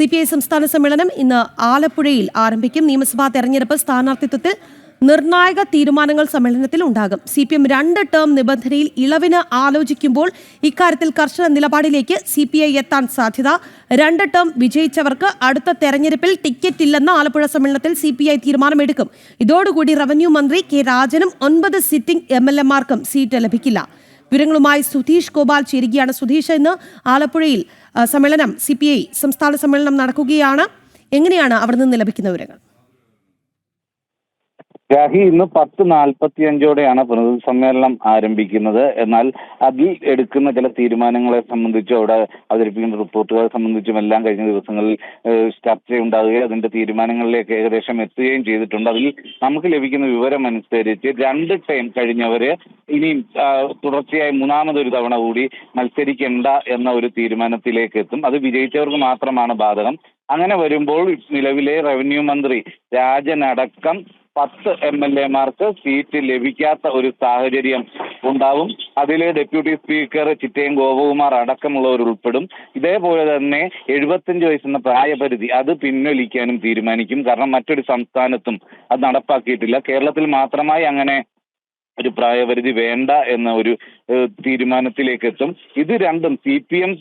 C P I സംസ്ഥാന സമ്മേളനം ഇന്ന് ആലപ്പുഴയിൽ ആരംഭിക്കും. നിയമസഭാ തെരഞ്ഞെടുപ്പ് സ്ഥാനാർത്ഥിത്വത്തിൽ നിർണായക തീരുമാനങ്ങൾ സമ്മേളനത്തിൽ ഉണ്ടാകും. സി പി എം രണ്ട് ടേം നിബന്ധനയിൽ ഇളവിന് ആലോചിക്കുമ്പോൾ ഇക്കാര്യത്തിൽ കർശന നിലപാടിലേക്ക് സി പി ഐ എത്താൻ സാധ്യത. രണ്ട് ടേം വിജയിച്ചവർക്ക് അടുത്ത തെരഞ്ഞെടുപ്പിൽ ടിക്കറ്റ് ഇല്ലെന്ന ആലപ്പുഴ സമ്മേളനത്തിൽ സി പി ഐ തീരുമാനമെടുക്കും. ഇതോടുകൂടി റവന്യൂ മന്ത്രി കെ രാജനും ഒൻപത് സിറ്റിംഗ് എം എൽ എമാർക്കും സീറ്റ് ലഭിക്കില്ല. വിവരങ്ങളുമായി സുധീഷ് ഗോപാൽ ചേരുകയാണ്. സുധീഷ് ഇന്ന് ആലപ്പുഴയിൽ സമ്മേളനം സി സംസ്ഥാന സമ്മേളനം നടക്കുകയാണ്. എങ്ങനെയാണ് അവിടെ നിന്ന് ലഭിക്കുന്ന വിവരങ്ങൾ? രാഹി ഇന്ന് പത്ത് നാൽപ്പത്തി അഞ്ചോടെയാണ് പ്രതിനിധി സമ്മേളനം ആരംഭിക്കുന്നത്. എന്നാൽ അതിൽ എടുക്കുന്ന ചില തീരുമാനങ്ങളെ സംബന്ധിച്ചും അവിടെ അവതരിപ്പിക്കുന്ന റിപ്പോർട്ടുകളെ സംബന്ധിച്ചും എല്ലാം കഴിഞ്ഞ ദിവസങ്ങളിൽ ചർച്ചയുണ്ടാകുകയും അതിന്റെ തീരുമാനങ്ങളിലേക്ക് ഏകദേശം എത്തുകയും ചെയ്തിട്ടുണ്ട്. അതിൽ നമുക്ക് ലഭിക്കുന്ന വിവരം അനുസരിച്ച് രണ്ട് ടൈം കഴിഞ്ഞവര് ഇനിയും തുടർച്ചയായി മൂന്നാമതൊരു തവണ കൂടി മത്സരിക്കേണ്ട എന്ന ഒരു തീരുമാനത്തിലേക്ക് എത്തും. അത് വിജയിച്ചവർക്ക് മാത്രമാണ് ബാധകം. അങ്ങനെ വരുമ്പോൾ നിലവിലെ റവന്യൂ മന്ത്രി രാജനടക്കം പത്ത് എം എൽ എമാർക്ക് സീറ്റ് ലഭിക്കാത്ത ഒരു സാഹചര്യം ഉണ്ടാവും. അതിൽ ഡെപ്യൂട്ടി സ്പീക്കർ ചിറ്റയം ഗോപകുമാർ അടക്കമുള്ളവർ ഉൾപ്പെടും. ഇതേപോലെ തന്നെ എഴുപത്തഞ്ച് വയസ്സെന്ന പ്രായപരിധി അത് പിൻവലിക്കാനും തീരുമാനിക്കും. കാരണം മറ്റൊരു സംസ്ഥാനത്തും അത് നടപ്പാക്കിയിട്ടില്ല. കേരളത്തിൽ മാത്രമായി അങ്ങനെ ഒരു പ്രായപരിധി വേണ്ട എന്ന ഒരു തീരുമാനത്തിലേക്ക് എത്തും ഇത് രണ്ടും സി പി എം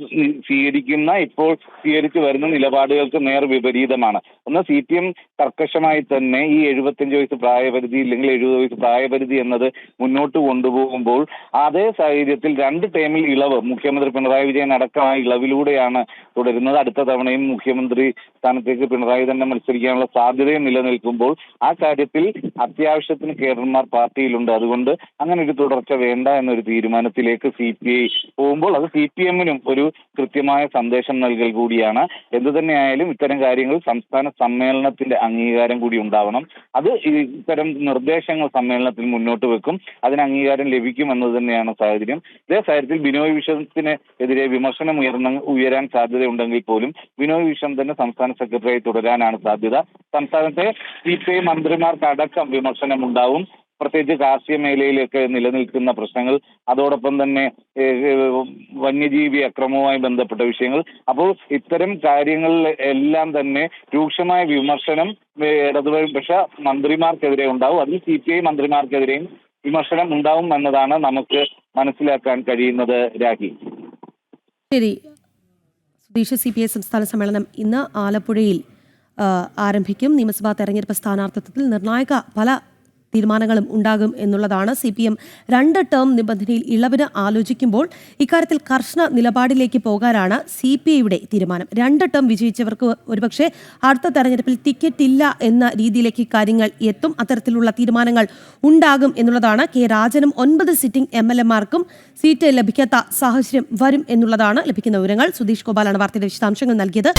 സ്വീകരിക്കുന്ന ഇപ്പോൾ സ്വീകരിച്ചു വരുന്ന നിലപാടുകൾക്ക് നേർ വിപരീതമാണ്. ഒന്ന് സി പി എം കർക്കശമായി തന്നെ ഈ എഴുപത്തിയഞ്ച് വയസ്സ് പ്രായപരിധി ഇല്ലെങ്കിൽ എഴുപത് വയസ്സ് പ്രായപരിധി എന്നത് മുന്നോട്ട് കൊണ്ടുപോകുമ്പോൾ അതേ സാഹചര്യത്തിൽ രണ്ട് ടൈമിൽ ഇളവ് മുഖ്യമന്ത്രി പിണറായി വിജയൻ അടക്കമായ ഇളവിലൂടെയാണ് തുടരുന്നത്. അടുത്ത തവണയും മുഖ്യമന്ത്രി സ്ഥാനത്തേക്ക് പിണറായി തന്നെ മത്സരിക്കാനുള്ള സാധ്യതയും നിലനിൽക്കുമ്പോൾ ആ കാര്യത്തിൽ അത്യാവശ്യത്തിന് കേരളന്മാർ പാർട്ടിയിലുണ്ട്. അതുകൊണ്ട് അങ്ങനെ ഒരു തുടർച്ച വേണ്ട എന്നൊരു തീരുമാനത്തിലേക്ക് സി പി ഐ പോകുമ്പോൾ അത് സി പി എമ്മിനും ഒരു കൃത്യമായ സന്ദേശം നൽകൽ കൂടിയാണ്. എന്തു തന്നെയായാലും ഇത്തരം കാര്യങ്ങൾ സംസ്ഥാന സമ്മേളനത്തിന്റെ അംഗീകാരം കൂടി ഉണ്ടാവണം. അത് ഇത്തരം നിർദ്ദേശങ്ങൾ സമ്മേളനത്തിൽ മുന്നോട്ട് വെക്കും. അതിന് അംഗീകാരം ലഭിക്കും എന്നത് തന്നെയാണ് സാഹചര്യം. ഇതേ സാഹചര്യത്തിൽ ബിനോയ് വിശ്വത്തിന് എതിരെ വിമർശനം ഉയർന്ന ഉയരാൻ സാധ്യതയുണ്ടെങ്കിൽ പോലും ബിനോയ് വിശ്വം തന്നെ സംസ്ഥാന സെക്രട്ടറിയായി തുടരാനാണ് സാധ്യത. സംസ്ഥാനത്തെ സി പി ഐ മന്ത്രിമാർക്കടക്കം വിമർശനം ഉണ്ടാവും പ്രത്യേകിച്ച് കാർഷിക മേഖലയിലൊക്കെ നിലനിൽക്കുന്ന പ്രശ്നങ്ങൾ അതോടൊപ്പം തന്നെ വന്യജീവി അക്രമവുമായി ബന്ധപ്പെട്ട വിഷയങ്ങൾ. അപ്പോൾ ഇത്തരം കാര്യങ്ങളിൽ എല്ലാം തന്നെ രൂക്ഷമായ വിമർശനം ഇടതുപക്ഷ മന്ത്രിമാർക്കെതിരെ ഉണ്ടാവും. അതിൽ സി പി ഐ മന്ത്രിമാർക്കെതിരെയും വിമർശനം ഉണ്ടാവും എന്നതാണ് നമുക്ക് മനസ്സിലാക്കാൻ കഴിയുന്നത് രാഹി. ശരി. സുധീഷ് സി പി ഐ സംസ്ഥാന സമ്മേളനം ഇന്ന് ആലപ്പുഴയിൽ ആരംഭിക്കും. നിയമസഭാ തെരഞ്ഞെടുപ്പ് സ്ഥാനാർത്ഥിത്വത്തിൽ നിർണായക പല തീരുമാനങ്ങളും ഉണ്ടാകും എന്നുള്ളതാണ് സി പി എം രണ്ട് ടേം നിബന്ധനയിൽ ഇളവിന് ആലോചിക്കുമ്പോൾ ഇക്കാര്യത്തിൽ കർശന നിലപാടിലേക്ക് പോകാനാണ് സി പി ഐയുടെ തീരുമാനം. രണ്ട് ടേം വിജയിച്ചവർക്ക് ഒരുപക്ഷെ അടുത്ത തെരഞ്ഞെടുപ്പിൽ ടിക്കറ്റ് ഇല്ല എന്ന രീതിയിലേക്ക് കാര്യങ്ങൾ എത്തും. അത്തരത്തിലുള്ള തീരുമാനങ്ങൾ ഉണ്ടാകും എന്നുള്ളതാണ് കെ രാജനും ഒൻപത് സിറ്റിംഗ് എം എൽ എമാർക്കും സീറ്റ് ലഭിക്കാത്ത സാഹചര്യം വരും എന്നുള്ളതാണ് ലഭിക്കുന്ന വിവരങ്ങൾ. സുധീഷ് ഗോപാലാണ് വാർത്തയുടെ വിശദാംശങ്ങൾ നൽകിയത്.